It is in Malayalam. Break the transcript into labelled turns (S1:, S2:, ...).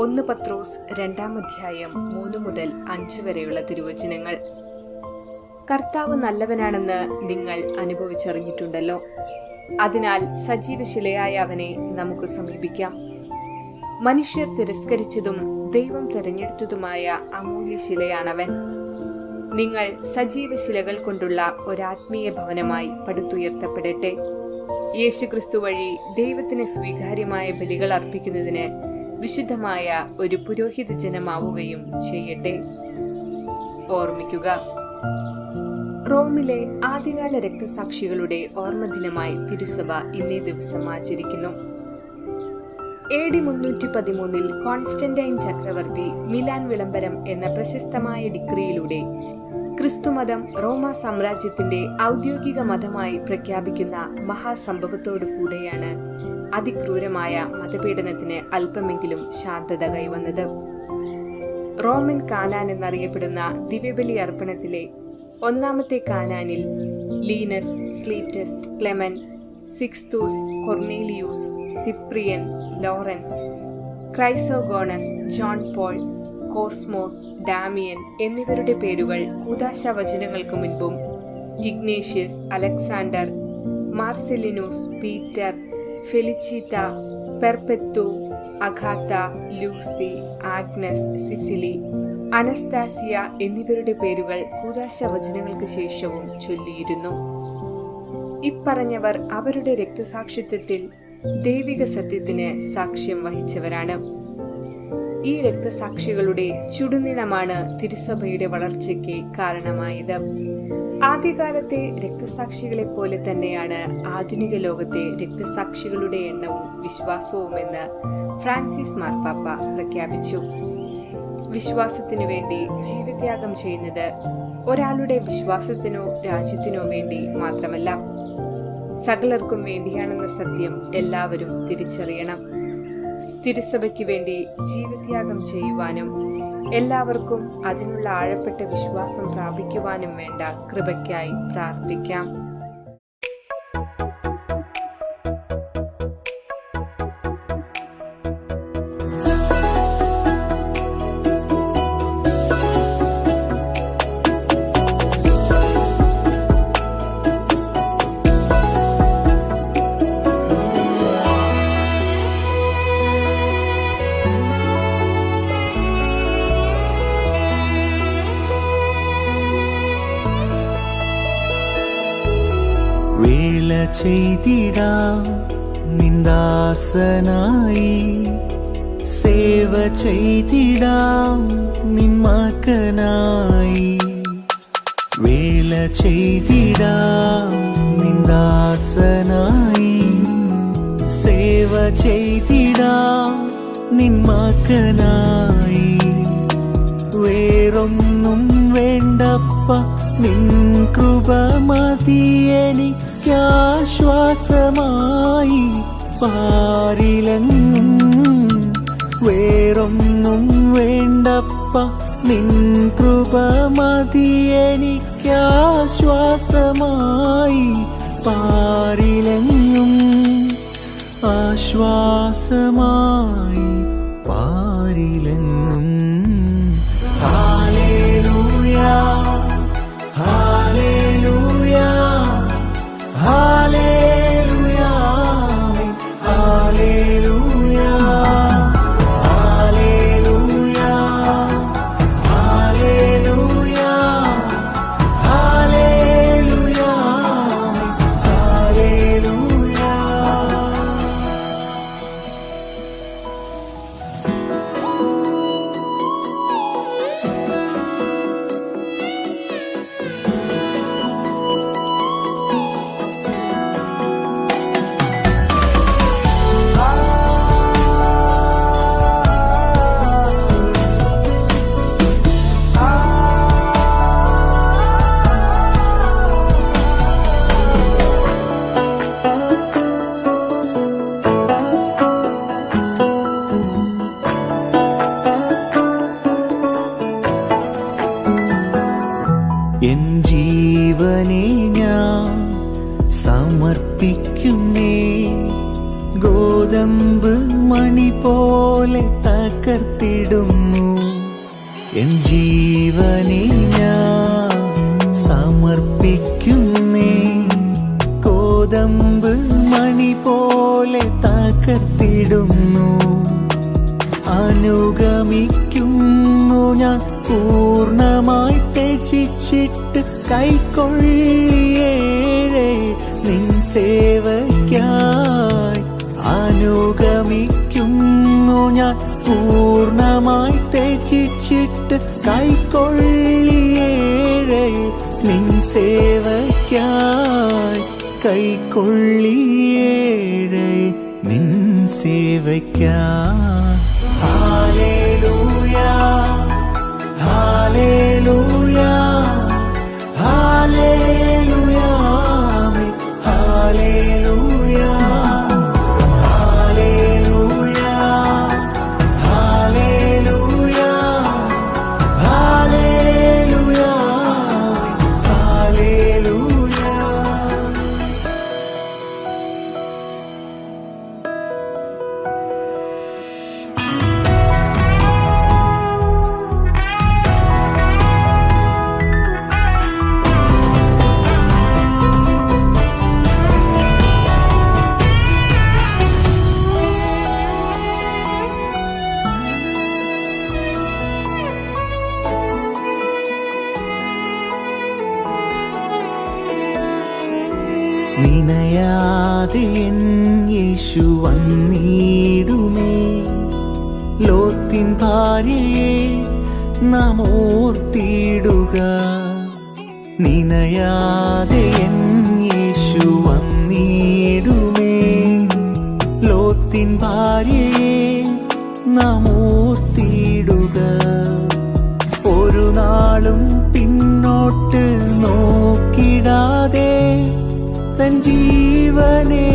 S1: ഒന്ന് പത്രോസ് രണ്ടാം അധ്യായം മൂന്ന് മുതൽ അഞ്ച് വരെയുള്ള തിരുവചനങ്ങൾ. കർത്താവ് നല്ലവനാണെന്ന് നിങ്ങൾ അനുഭവിച്ചറിഞ്ഞിട്ടുണ്ടല്ലോ. അതിനാൽ സജീവശിലയായ അവനെ നമുക്ക് സമീപിക്കാം. മനുഷ്യർ തിരസ്കരിച്ചതും ദൈവം തിരഞ്ഞെടുത്തതുമായ അമൂല്യ ശിലയാണവൻ. നിങ്ങൾ സജീവശിലകൾ കൊണ്ടുള്ള ഒരാത്മീയ ഭവനമായി പടുത്തുയർത്തപ്പെടട്ടെ. യേശുക്രിസ്തു വഴി ദൈവത്തിന് സ്വീകാര്യമായ ബലികൾ അർപ്പിക്കുന്നതിന് വിശുദ്ധമായ ഒരു പുരോഹിത ജനമാവുകയും ചെയ്യട്ടെ. ഓർമ്മിക്കുക റോമിലെ ആദ്യകാല രക്തസാക്ഷികളുടെ ഓർമ്മദിനമായി തിരുസഭ ഇന്നേ ദിവസം ആചരിക്കുന്നു. എ ഡി മുന്നൂറ്റി പതിമൂന്നിൽ കോൺസ്റ്റന്റൈൻ ചക്രവർത്തി മിലാൻ വിളംബരം എന്ന പ്രശസ്തമായ ഡിഗ്രിയിലൂടെ ക്രിസ്തുമതം റോമ സാമ്രാജ്യത്തിന്റെ ഔദ്യോഗിക മതമായി പ്രഖ്യാപിക്കുന്ന മഹാസംഭവത്തോടു കൂടെയാണ് അതിക്രൂരമായ മതപീഡനത്തിന് അല്പമെങ്കിലും ശാന്തത കൈവന്നത്. റോമൻ കാനാൻ എന്നറിയപ്പെടുന്ന ദിവ്യബലി അർപ്പണത്തിലെ ഒന്നാമത്തെ കാനാനിൽ Linus Cletus Clement Sixtus Cornelius Cyprian Lawrence Chrysogonus John Paul Cosmas Damian എന്നിവരുടെ പേരുകൾ കൂതാശ വചനങ്ങൾക്ക് മുൻപും Ignatius Alexander Marcellinus Peter Felicitas Perpetua Agatha Lucy Agnes Cecily Anastasia എന്നിവരുടെ പേരുകൾ കൂതാശ വചനങ്ങൾക്ക് ശേഷവും ചൊല്ലിയിരുന്നു. ഇപ്പറഞ്ഞവർ അവരുടെ രക്തസാക്ഷിത്വത്തിൽ ദൈവിക സത്യത്തിന് സാക്ഷ്യം വഹിച്ചവരാണ്. ഈ രക്തസാക്ഷികളുടെ ചുടുനിണമാണ് തിരുസഭയുടെ വളർച്ചയ്ക്ക് കാരണമായത്. ആദ്യകാലത്തെ രക്തസാക്ഷികളെ പോലെ തന്നെയാണ് ആധുനിക ലോകത്തെ രക്തസാക്ഷികളുടെ എണ്ണവും വിശ്വാസവുമെന്ന് ഫ്രാൻസിസ് മാർപ്പാപ്പ പ്രഖ്യാപിച്ചു. വിശ്വാസത്തിനു വേണ്ടി ജീവത്യാഗം ചെയ്യുന്നത് ഒരാളുടെ വിശ്വാസത്തിനോ രാജ്യത്തിനോ വേണ്ടി മാത്രമല്ല. സകലർക്കും വേണ്ടിയാണെന്ന സത്യം എല്ലാവരും തിരിച്ചറിയണം. തിരുസഭയ്ക്ക് വേണ്ടി ജീവത്യാഗം ചെയ്യുവാനും എല്ലാവർക്കും അതിനുള്ള ആഴപ്പെട്ട വിശ്വാസം പ്രാപിക്കുവാനും വേണ്ട കൃപയ്ക്കായി പ്രാർത്ഥിക്കാം.
S2: വേല ചെയ്തിടാം നിന്ദാസനായി. സേവ ചെയ്തിടാം നിന്മാക്കനായി വേല ചെയ്തിടാം നിന്ദാസനായി. സേവ ചെയ്തിടാം നിന്മാക്കനായി വേറൊന്നും വേണ്ടപ്പ നിൻ കൃപ മതിയെനിക്കാശ്വാസമായി പാരിലങ്ങും വേറൊന്നും വേണ്ടപ്പ നിൻ കൃപ മതി മതിയെനിക്കാശ്വാസമായി പാരിലങ്ങും ആശ്വാസമായി പാരിലെങ്ങും. എൻ ജീവനെ ഞാൻ സമർപ്പിക്കുന്നേ. കോതമ്പ് മണി പോലെ തകർത്തിടുന്നു. അനുഗമിക്കുന്നു ഞാൻ പൂർണമായി ത്യജിച്ചിട്ട് കൈക്കൊള്ളിയേഴേ. നിൻ സേവയ്ക്കായി അനുഗമിക്കുന്നു ഞാൻ പൂർണമായി ത്യജിച്ചിട്ട് കൈക്കൊള്ളിയേഴേ നിൻ സേവയ്ക്കായി കൈക്കൊള്ളിയേഴേ നിൻ സേവയ്ക്കായി. നിനയാതെ വന്നിടുമേ. ലോത്തിൻ ഭാര്യയെ നാം ഓർത്തിടുക. നിനയാതെ വന്നിടുമേ. ലോത്തിൻ ഭാര്യയെ നാം தன் ஜீவனே.